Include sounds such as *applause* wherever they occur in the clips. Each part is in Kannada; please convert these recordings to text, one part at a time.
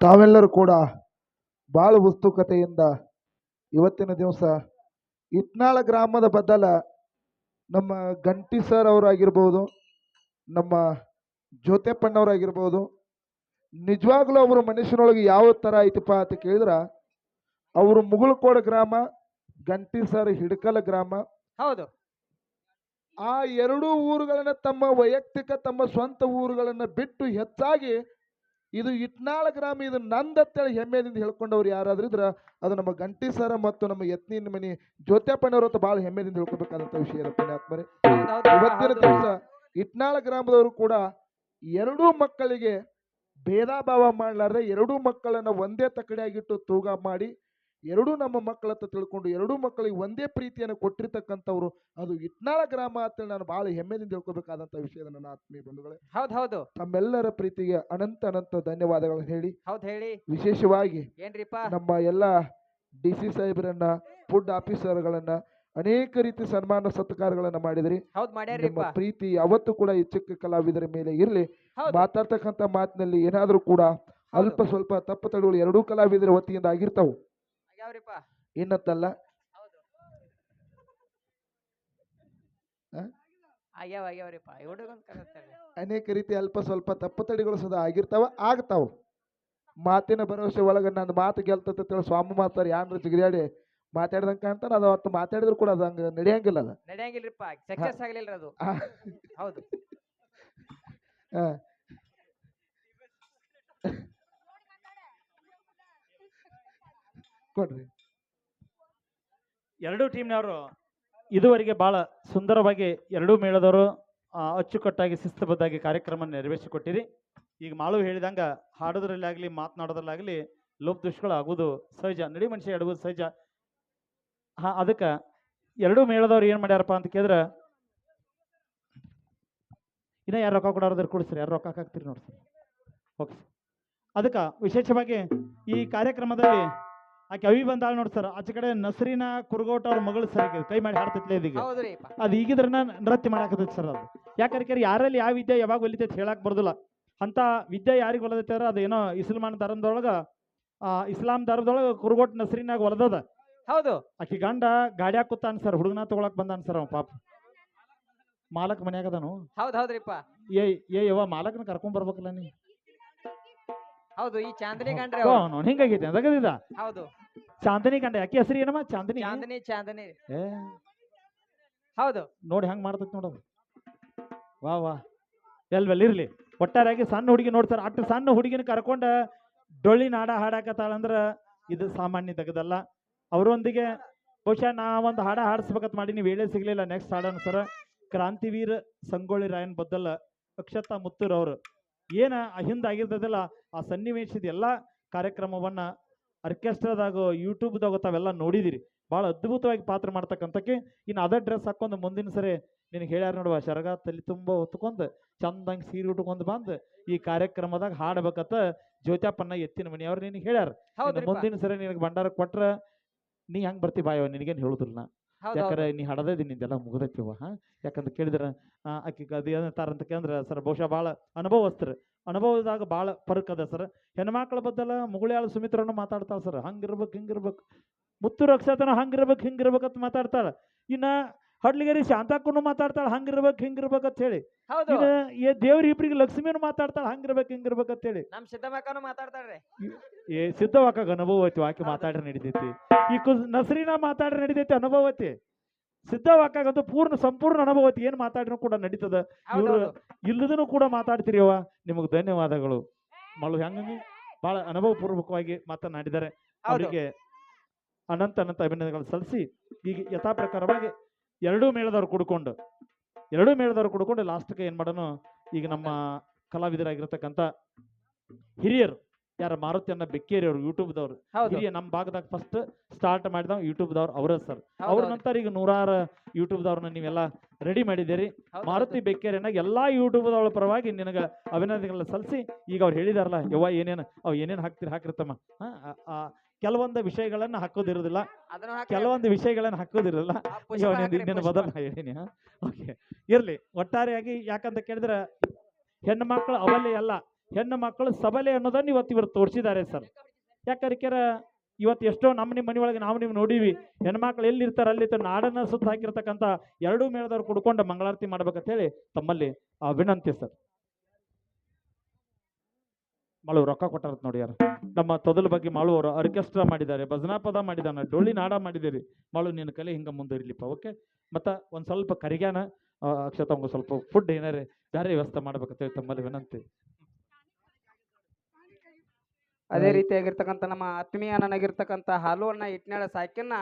ತಾವೆಲ್ಲರೂ ಕೂಡ ಭಾಳ ಉತ್ಸುಕತೆಯಿಂದ ಇವತ್ತಿನ ದಿವಸ ಇಟ್ನಾಳ ಗ್ರಾಮದ ಬದಲ ನಮ್ಮ ಗಂಟಿ ಸರ್ ಅವರಾಗಿರ್ಬೋದು ನಮ್ಮ ಜ್ಯೋತಿಪ್ಪಣ್ಣವರಾಗಿರ್ಬೋದು ನಿಜವಾಗ್ಲೂ ಅವರು ಮನುಷ್ಯನೊಳಗೆ ಯಾವ ಥರ ಐತಪ್ಪ ಅಂತ ಕೇಳಿದ್ರೆ ಅವರು ಮುಗುಳ್ಕೋಡ ಗ್ರಾಮ ಗಂಟಿ ಸರ್ ಹಿಡ್ಕಲ ಗ್ರಾಮ. ಹೌದು. ಆ ಎರಡೂ ಊರುಗಳನ್ನ ತಮ್ಮ ವೈಯಕ್ತಿಕ ತಮ್ಮ ಸ್ವಂತ ಊರುಗಳನ್ನ ಬಿಟ್ಟು ಹೆಚ್ಚಾಗಿ ಇದು ಇಟ್ನಾಳ ಗ್ರಾಮ ಇದು ನಂದತ್ತೇಳಿ ಹೆಮ್ಮೆದಿಂದ ಹೇಳ್ಕೊಂಡವ್ರು ಯಾರಾದ್ರೂ ಇದ್ರ ಅದು ನಮ್ಮ ಗಂಟಿ ಸರ ಮತ್ತು ನಮ್ಮ ಯತ್ನಿನ ಮನಿ ಜ್ಯೋತ್ಯಪ್ಪನವ್ರ ಅಂತ ಭಾಳ ಹೆಮ್ಮೆದಿಂದ ಹೇಳ್ಕೊಬೇಕಾದಂತ ವಿಷಯ ಪುಣ್ಯಾತ್ಮರೇ ಇವತ್ತಿನ. ದಿವಸ ಇಟ್ನಾಳ ಗ್ರಾಮದವರು ಕೂಡ ಎರಡೂ ಮಕ್ಕಳಿಗೆ ಭೇದ ಭಾವ ಮಾಡಲಾರ್ದೆ ಎರಡೂ ಮಕ್ಕಳನ್ನ ಒಂದೇ ತಕಡೆಯಾಗಿಟ್ಟು ತೂಗ ಮಾಡಿ ಎರಡೂ ನಮ್ಮ ಮಕ್ಕಳ ಹತ್ರ ತಿಳ್ಕೊಂಡು ಎರಡೂ ಮಕ್ಕಳಿಗೆ ಒಂದೇ ಪ್ರೀತಿಯನ್ನು ಕೊಟ್ಟಿರ್ತಕ್ಕಂಥವ್ರು ಅದು ಇಟ್ನಾಳ ಗ್ರಾಮ ಅಂತೇಳಿ ನಾನು ಭಾಳ ಹೆಮ್ಮೆಯಿಂದ ತಿಳ್ಕೊಬೇಕಾದಂಥ ವಿಷಯದ ನನ್ನ ಆತ್ಮೀಯ ಬಂಧುಗಳೇ. ಹೌದ್ ಹೌದು. ತಮ್ಮೆಲ್ಲರ ಪ್ರೀತಿಗೆ ಅನಂತ ಅನಂತ ಧನ್ಯವಾದಗಳನ್ನು ಹೇಳಿ. ಹೌದ್ ಹೇಳಿ. ವಿಶೇಷವಾಗಿ ಏನ್ರಿಪ್ಪ? ನಮ್ಮ ಎಲ್ಲ ಡಿ ಸಿ ಸಾಹೇಬರನ್ನ ಫುಡ್ ಆಫೀಸರ್ಗಳನ್ನ ಅನೇಕ ರೀತಿ ಸನ್ಮಾನ ಸತ್ಕಾರಗಳನ್ನ ಮಾಡಿದ್ರಿ. ಹೌದ್ ನಿಮ್ಮ ಪ್ರೀತಿ ಅವತ್ತು ಕೂಡ ಈ ಚಿಕ್ಕ ಕಲಾವಿದರ ಮೇಲೆ ಇರಲಿ. ಹೌದು. ಮಾತಾಡ್ತಕ್ಕಂಥ ಮಾತಿನಲ್ಲಿ ಏನಾದರೂ ಕೂಡ ಅಲ್ಪ ಸ್ವಲ್ಪ ತಪ್ಪು ತಡೆಗಳು ಎರಡೂ ಕಲಾವಿದರ ವತಿಯಿಂದ ಆಗಿರ್ತಾವು. ಇನ್ನತ್ತಲ್ಲ. ಆಗ್ಯಾವ ಆಗ್ಯಾವ್ರಿಪ್ಪ. ಹುಡುಗನ್ ಅನೇಕ ರೀತಿ ಅಲ್ಪ ಸ್ವಲ್ಪ ತಪ್ಪು ತಡೆಗಳು ಸದಾ ಆಗಿರ್ತಾವ ಆಗ್ತಾವ. ಮಾತಿನ ಭರವಸೆ ಒಳಗೆ ನನ್ನ ಮಾತು ಗೆಲ್ತತೆ ಅಂತೇಳಿ ಸ್ವಾಮಿ ಮಾತಾರ ಯಾನ್ರ ಜಿಗಿದಾಡಿ ಮಾತಾಡ್ದಂಗೆ ಕಾಣ್ತಾರ ಅದು ಅವತ್ತು ಮಾತಾಡಿದ್ರು ಕೂಡ ಅದು ಹಂಗೆ ನಡೆಯಂಗಿಲ್ಲ ಅದು ನಡೆಯಂಗಿಲ್ರಿಪ್ಪ ಸಕ್ಸಸ್ ಆಗ್ಲಿಲ್ರಿ ಅದು. ಹೌದು. ಆ. *laughs* ಕೊಡ್ರಿ. ಎರಡೂ ಟೀಮ್ನವರು ಇದುವರೆಗೆ ಬಹಳ ಸುಂದರವಾಗಿ ಎರಡೂ ಮೇಳದವರು ಅಚ್ಚುಕಟ್ಟಾಗಿ ಶಿಸ್ತುಬದ್ಧಾಗಿ ಕಾರ್ಯಕ್ರಮ ನೆರವೇರಿಸಿಕೊಟ್ಟಿರಿ. ಈಗ ಮಾಳು ಹೇಳಿದಂಗ ಹಾಡೋದ್ರಲ್ಲಾಗಲಿ, ಮಾತನಾಡೋದ್ರಲ್ಲಾಗಲಿ ಲೋಪ ಆಗೋದು ಸಹಜ. ನಡಿ ಮನುಷ್ಯ ಎಡಗೋದು ಸಹಜ. ಹಾ, ಅದಕ್ಕೆ ಎರಡೂ ಮೇಳದವ್ರು ಏನು ಮಾಡ್ಯಾರಪ್ಪ ಅಂತ ಕೇಳಿದ್ರೆ, ಇನ್ನೂ ಯಾರು ರೊಕ್ಕ ಕೊಡೋದ್ರ ಕೊಡಿಸ್ರಿ, ಯಾರು ರೊಕ್ಕ ಹಾಕ್ತೀರಿ ನೋಡಿ ಸರ್. ಓಕೆ. ಅದಕ್ಕೆ ವಿಶೇಷವಾಗಿ ಈ ಕಾರ್ಯಕ್ರಮದಲ್ಲಿ ಆಕೆ ಅವಿ ಬಂದಾಳ ನೋಡಿ ಸರ್ ಆಚೆ ಕಡೆ ನಸರಿನ ಕುರುಗೋಟ ಅವ್ರ ಮಗಳು ಸರ್ ಕೈ ಮಾಡಿ ಹಾಡ್ತೈತ್ಲೆ ಇದೀಗ. ಅದ್ ಅದು ಈಗಿದ್ರನ ನೃತ್ಯ ಮಾಡಾಕತೈತಿ ಸರ್ ಅದು. ಯಾಕಂದ್ರೆ ಯಾರಲ್ಲಿ ಯಾವ ವಿದ್ಯೆ ಯಾವಾಗ ಒಲಿತೈತಿ ಹೇಳಕ್ ಬರ್ದಿಲ್ಲ. ಅಂತ ವಿದ್ಯೆ ಯಾರಿಗೆ ಹೊಲದೈತೆ ಅಂದ್ರೆ ಅದೇನೋ ಇಸ್ಲಾಮಾನ್ ಧರ್ಮದೊಳಗ ಆ ಇಸ್ಲಾಂ ಧರ್ಮದೊಳಗ ಕುರುಗೋಟ್ ನಸರಿನಾಗ ಒಲದದ. ಹೌದು. ಆಕಿ ಗಂಡ ಗಾಡ್ಯಾಗ ಕೂತಾನ ಸರ್ ಹುಡುಗನ ತಗೊಳಕ್ ಬಂದಾನ ಸರ್ ಅವ ಪಾಪ. ಮಾಲಕ್ ಮನ್ಯಾಗ ಅದಾನು. ಹೌದ್ ಹೌದ್ರಿಪ್ಪ ಏ ಏ ಯವ್ವ ಮಾಲಕನ ಕರ್ಕೊಂಡ್ ಬರ್ಬೇಕಲ್ಲ ನೀ? ಹೌದು ಈ ಚಾಂದಿನಿ ಗಂಡ್ರಿ ಅವ್ರು. ಅವ್ನು ಹಿಂಗಾಗೈತೆ ಅದಗದಿದ ಹೌದು. ಚಾಂದನಿ ಗಂಡ ಯಾಕೆ ಹೆಸರು ಏನಮ್ಮ? ಚಾಂದನಿ? ಚಾಂದನಿ ಚಾಂದಿನಿ. ಏ. ಹೌದು. ನೋಡಿ ಹೆಂಗ್ ಮಾಡ್ತೈತಿ ನೋಡೋದು ವಾ ವಾ. ಎಲ್ವೆಲ್ ಇರ್ಲಿ. ಒಟ್ಟಾರೆಯಾಗಿ ಸಣ್ಣ ಹುಡುಗಿ ನೋಡ್ತಾರ. ಅಟ್ಟು ಸಣ್ಣ ಹುಡುಗಿನ ಕರ್ಕೊಂಡ ಡೊಳ್ಳಿ ನಾಡ ಹಾಡಾಕತ್ತಾಳಂದ್ರ ಇದು ಸಾಮಾನ್ಯ ತೆಗದಲ್ಲ. ಅವರೊಂದಿಗೆ ಬಹುಶಃ ನಾ ಒಂದು ಹಾಡ ಹಾಡಿಸ್ಬೇಕಂತ ಮಾಡಿ ನೀವು ಹೇಳೇ ಸಿಗ್ಲಿಲ್ಲ. ನೆಕ್ಸ್ಟ್ ಹಾಡೋಣ ಸರ ಕ್ರಾಂತಿವೀರ ಸಂಗೊಳ್ಳಿ ರಾಯನ್ ಬದ್ದಲ್ಲ ಅಕ್ಷತಾ ಮುತ್ತೂರ್ ಅವರು ಏನ ಹಿಂದೆ ಆಗಿರ್ತದಲ್ಲ ಆ ಸನ್ನಿವೇಶದ ಎಲ್ಲ ಕಾರ್ಯಕ್ರಮವನ್ನ ಆರ್ಕೆಸ್ಟ್ರಾದಾಗ ಯೂಟ್ಯೂಬ್ದಾಗ ತಾವೆಲ್ಲ ನೋಡಿದಿರಿ. ಬಹಳ ಅದ್ಭುತವಾಗಿ ಪಾತ್ರ ಮಾಡ್ತಕ್ಕಂಥಕ್ಕೆ ಇನ್ನು ಅದೇ ಡ್ರೆಸ್ ಹಾಕೊಂಡು ಮುಂದಿನ ಸರಿ ನಿನಗೆ ಹೇಳ್ಯಾರ ನೋಡುವ ಶರಗ ತಲೆ ತುಂಬ ಹೊತ್ಕೊಂಡು ಚಂದಂಗೆ ಸೀರೆ ಉಟ್ಕೊಂಡು ಬಂದು ಈ ಕಾರ್ಯಕ್ರಮದಾಗ ಹಾಡ್ಬೇಕತ್ತ ಜ್ಯೋತ್ಯಪ್ಪನ್ನ ಎತ್ತಿನ ಮನೆಯವ್ರು ನಿನಗೆ ಹೇಳ್ಯಾರ. ಮುಂದಿನ ಸರಿ ನಿನಗೆ ಭಂಡಾರ ಕೊಟ್ರ ನೀ ಹೆಂಗ್ ಬರ್ತಿ ಬಾಯವ ನಿನಗೇನು ಹೇಳುದಿಲ್ಲ ನಾ. ಯಾಕಂದ್ರೆ ನೀ ಹಡದದಿ ನಿಂದೆಲ್ಲ ಮುಗ್ದೈತಿವ ಹಾ? ಯಾಕಂದ್ರೆ ಕೇಳಿದ್ರ ಆಕಿ ಅದು ಏನಂತಾರ ಅಂತ ಕೇಂದ್ರ ಸರ್, ಬಹುಶಃ ಭಾಳ ಅನುಭವಸ್ತ್ರ ಅನುಭವದಾಗ ಭಾಳ ಫರ್ಕ್ ಅದ, ಸರ್. ಹೆಣ್ಮಕ್ಳ ಬದ್ದಲ್ಲ ಮುಗುಳ್ಯಾಳ ಸುಮಿತ್ರನು ಮಾತಾಡ್ತಾಳ, ಸರ್. ಹಂಗಿರ್ಬೇಕು, ಹಿಂಗಿರ್ಬೇಕು. ಮುತ್ತು ರಕ್ಷತನ ಹಂಗಿರ್ಬೇಕು, ಹಿಂಗಿರ್ಬೇಕಂತ ಮಾತಾಡ್ತಾಳ. ಇನ್ನ ಹಡ್ಲಿಗೇರಿ ಶಾಂತಾಕ್ಕೂ ಮಾತಾಡ್ತಾಳ ಹಂಗಿರ್ಬೇಕು ಹಿಂಗಿರ್ಬೇಕು ಅಂತ ಹೇಳಿ. ಹೌದು. ಏ ದೇವ್ರ ಇಬ್ರಿಗೆ ಲಕ್ಷ್ಮಿನು ಮಾತಾಡ್ತಾಳ ಹಂಗಿರ್ಬೇಕು ಹಿಂಗಿರ್ಬೇಕು ಅಂತ ಹೇಳಿ. ನಮ್ ಸಿದ್ದಮ್ಮಕ್ಕನು ಮಾತಾಡ್ತಾಳ್ರಿ. ಏ ಸಿದ್ಧವಾಕ ಅನುಭವ ಐತಿ ಆಕೆ ಮಾತಾಡ್ರಿ ನಡಿತೈತಿ. ಈ ಕುಸ್ ನಸರಿನ ಮಾತಾಡ್ರಿ ನಡಿತೈತಿ ಅನುಭವ ಐತಿ ಸಿದ್ಧವಾಕಾಗಂತೂ ಪೂರ್ಣ ಸಂಪೂರ್ಣ ಅನುಭವ ಐತಿ ಏನ್ ಮಾತಾಡ್ರೂ ಕೂಡ ನಡೀತದ. ಇವ್ರು ಇಲ್ಲದನು ಕೂಡ ಮಾತಾಡ್ತಿರಿಯವ ನಿಮಗೆ ಧನ್ಯವಾದಗಳು. ಮಳು ಹೆಂಗ ಬಹಳ ಅನುಭವ ಪೂರ್ವಕವಾಗಿ ಮಾತನಾಡಿದ್ದಾರೆ ಅವರಿಗೆ ಅನಂತ ಅನಂತ ಅಭಿನಂದನೆಗಳು ಸಲ್ಲಿಸಿ ಈಗ ಯಥಾ ಪ್ರಕಾರವಾಗಿ ಎರಡೂ ಮೇಳದವ್ರು ಕುಡ್ಕೊಂಡು ಎರಡೂ ಮೇಳದವ್ರು ಕುಡ್ಕೊಂಡು ಲಾಸ್ಟ್ಗೆ ಏನ್ ಮಾಡೋನು ಈಗ ನಮ್ಮ ಕಲಾವಿದರಾಗಿರ್ತಕ್ಕಂಥ ಹಿರಿಯರು ಯಾರ ಮಾರುತಿಯನ್ನ ಬೆಕ್ಕೇರಿ ಅವರು ಯೂಟ್ಯೂಬ್ದವ್ರು ಹಿರಿಯ ನಮ್ಮ ಭಾಗದಾಗ ಫಸ್ಟ್ ಸ್ಟಾರ್ಟ್ ಮಾಡಿದ ಯೂಟ್ಯೂಬ್ದವ್ರು ಅವರೇ ಸರ್ ಅವ್ರ ನಂತರ ಈಗ ನೂರಾರು ಯೂಟ್ಯೂಬ್ದವ್ರನ್ನ ನೀವೆಲ್ಲ ರೆಡಿ ಮಾಡಿದ್ದೀರಿ. ಮಾರುತಿ ಬೆಕ್ಕೇರಿನ ಎಲ್ಲಾ ಯೂಟ್ಯೂಬ್ದವಳ ಪರವಾಗಿ ನಿನಗ ಅಭಿನಂದನೆಗಳನ್ನ ಸಲ್ಲಿಸಿ ಈಗ ಅವ್ರು ಹೇಳಿದಾರಲ್ಲ ಯವ್ವ ಏನೇನು ಅವ್ ಏನೇನು ಹಾಕ್ತಿರಿ ಹಾಕಿರ್ತಮ್ಮ ಕೆಲವೊಂದು ವಿಷಯಗಳನ್ನ ಹಾಕೋದಿರೋದಿಲ್ಲ. ಕೆಲವೊಂದು ವಿಷಯಗಳನ್ನ ಹಾಕೋದಿರಲ್ಲ ನಿನ್ನ ಪುಷ್ಪ. ಹೇಳಿನಿ ಓಕೆ ಇರ್ಲಿ ಒಟ್ಟಾರೆಯಾಗಿ ಯಾಕಂತ ಕೇಳಿದ್ರೆ ಹೆಣ್ಣು ಮಕ್ಕಳು ಅವಲೆ ಅಲ್ಲ ಹೆಣ್ಣು ಮಕ್ಕಳು ಸಬಲೆ ಅನ್ನೋದನ್ನ ಇವತ್ತು ಇವರು ತೋರಿಸಿದ್ದಾರೆ ಸರ್. ಯಾಕಂದ್ರೆ ಇವತ್ತು ಎಷ್ಟೋ ನಮ್ಮ ನಿಮ್ಮ ಮನೆ ಒಳಗೆ ನಾವು ನೀವು ನೋಡೀವಿ ಹೆಣ್ಮಕ್ಳು ಎಲ್ಲಿರ್ತಾರೆ ಅಲ್ಲಿ ನಾಡನ್ನ ಸುತ್ತ ಹಾಕಿರ್ತಕ್ಕಂಥ ಎರಡೂ ಮೇಳದವ್ರು ಕುಡ್ಕೊಂಡು ಮಂಗಳಾರತಿ ಮಾಡ್ಬೇಕಂತ ಹೇಳಿ ತಮ್ಮಲ್ಲಿ ಆ, ವಿನಂತಿ ಸರ್. ಮಾಳು ರೊಕ್ಕ ಕೊಟ್ಟಾರ ನೋಡಿ ಯಾರು. ನಮ್ಮ ತೊದಲ ಬಗ್ಗೆ ಮಾಳು ಅವರು ಆರ್ಕೆಸ್ಟ್ರಾ ಮಾಡಿದ್ದಾರೆ ಭಜನಾ ಪದ ಮಾಡಿದಾನ ಡೊಳ್ಳಿ ನಾಡ ಮಾಡಿದಿರಿ ಮಾಳು ನಿನ್ನ ಕಲೆ ಹಿಂಗೆ ಮುಂದುವರಿಲಿಪ್ಪ ಓಕೆ ಮತ್ತು ಒಂದು ಸ್ವಲ್ಪ ಕರಿಗ್ಯಾನ. ಅಕ್ಷತ ಸ್ವಲ್ಪ ಫುಡ್ ಏನಾರೇ ಬೇರೆ ವ್ಯವಸ್ಥೆ ಮಾಡ್ಬೇಕಂತ ಹೇಳಿ ತಮ್ಮಲ್ಲಿ ವಿನಂತಿ. ಅದೇ ರೀತಿಯಾಗಿರ್ತಕ್ಕಂಥ ನಮ್ಮ ಆತ್ಮೀಯ ನನಗಿರ್ತಕ್ಕಂಥ ಹಾಲು ಅನ್ನ ಇಟ್ನಾಳ ಸಾಕಿನ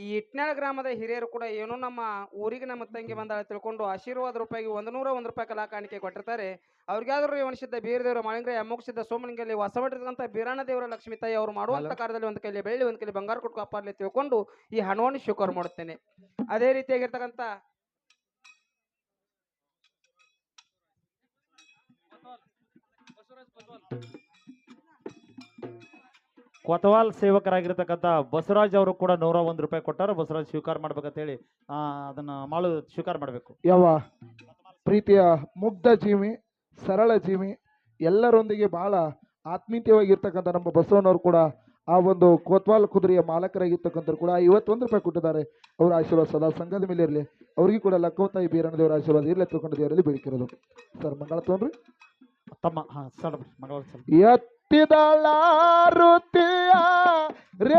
ಈ ಇಟ್ನಾಳ ಗ್ರಾಮದ ಹಿರಿಯರು ಕೂಡ ಏನೋ ನಮ್ಮ ಊರಿಗೆ ನಮ್ಮ ತಂಗಿ ಬಂದಾಳ ತಿಳ್ಕೊಂಡು ಆಶೀರ್ವಾದ ರೂಪಾಯಿಗೆ ಒಂದು ನೂರ ಒಂದು ರೂಪಾಯಿ ಕಲಾ ಕಾಣಿಕೆ ಕೊಟ್ಟಿರ್ತಾರೆ. ಅವ್ರಿಗಾದ್ರೂ ರೇವಣಿಸಿದ್ದ ಬೀರದೇವರ ಮಾಳಿಂಗ್ರ ಅಮೋಕ್ಷಿದ್ದ ಸೋಮಲಿಂಗಲ್ಲಿ ವಾಸವಾಗಿರ್ತಕ್ಕಂಥ ಬೀರಾಣ ದೇವರ ಲಕ್ಷ್ಮೀ ತಾಯಿ ಅವರು ಮಾಡುವಂಥ ಕಾರ್ಯದಲ್ಲಿ ಒಂದು ಕೈಲಿ ಬೆಳ್ಳಿ ಒಂದು ಕೈಲಿ ಬಂಗಾರ ಕೊಟ್ಟು ಕಾಪಾಡಲಿ ತಿಳ್ಕೊಂಡು ಈ ಹಣವನ್ನು ಸ್ವೀಕಾರ ಮಾಡುತ್ತೇನೆ. ಅದೇ ರೀತಿಯಾಗಿರ್ತಕ್ಕಂಥ ಕೊತವಾಲ್ ಸೇವಕರಾಗಿರ್ತಕ್ಕಂಥ ಬಸವರಾಜ್ ಅವರು ಕೂಡ ನೂರ ಒಂದು ರೂಪಾಯಿ ಕೊಟ್ಟಾರ. ಬಸವರಾಜ್ ಸ್ವೀಕಾರ ಮಾಡ್ಬೇಕಂತ ಹೇಳಿ ಅದನ್ನ ಮಾಳು ಸ್ವೀಕಾರ ಮಾಡಬೇಕು. ಯಾವ ಪ್ರೀತಿಯ ಮುಗ್ಧ ಜೀವಿ. ಸರಳ ಜೀವಿ ಎಲ್ಲರೊಂದಿಗೆ ಬಹಳ ಆತ್ಮೀಯವಾಗಿರ್ತಕ್ಕಂಥ ನಮ್ಮ ಬಸವನವರು ಕೂಡ ಆ ಒಂದು ಕೋತ್ವಾಲ್ ಕುದುರೆಯ ಮಾಲಕರಾಗಿರ್ತಕ್ಕಂಥವ್ರು ಕೂಡ ಐವತ್ತೊಂದು ರೂಪಾಯಿ ಕೊಟ್ಟಿದ್ದಾರೆ. ಅವರ ಆಶೀರ್ವಾದ ಸದಾ ಸಂಘದ ಮೇಲೆ ಇರಲಿ. ಅವ್ರಿಗೆ ಕೂಡ ಲಕ್ಕೋತಾಯಿ ಬೀರಣ್ಣ ದೇವರ ಆಶೀರ್ವಾದ ಇರಲಿ ತಿಳ್ಕೊಂಡು ದೇವರಲ್ಲಿ ಬೇಡಿಕಿರೋದು ಸರ್ ಮಂಗಳ ತೋನ್ರಿ. ತಮ್ಮ ಹಾ ಸರ್ ಮಂಗಳ ಎತ್ತಿದಳಾರುತಿಯ ರೇ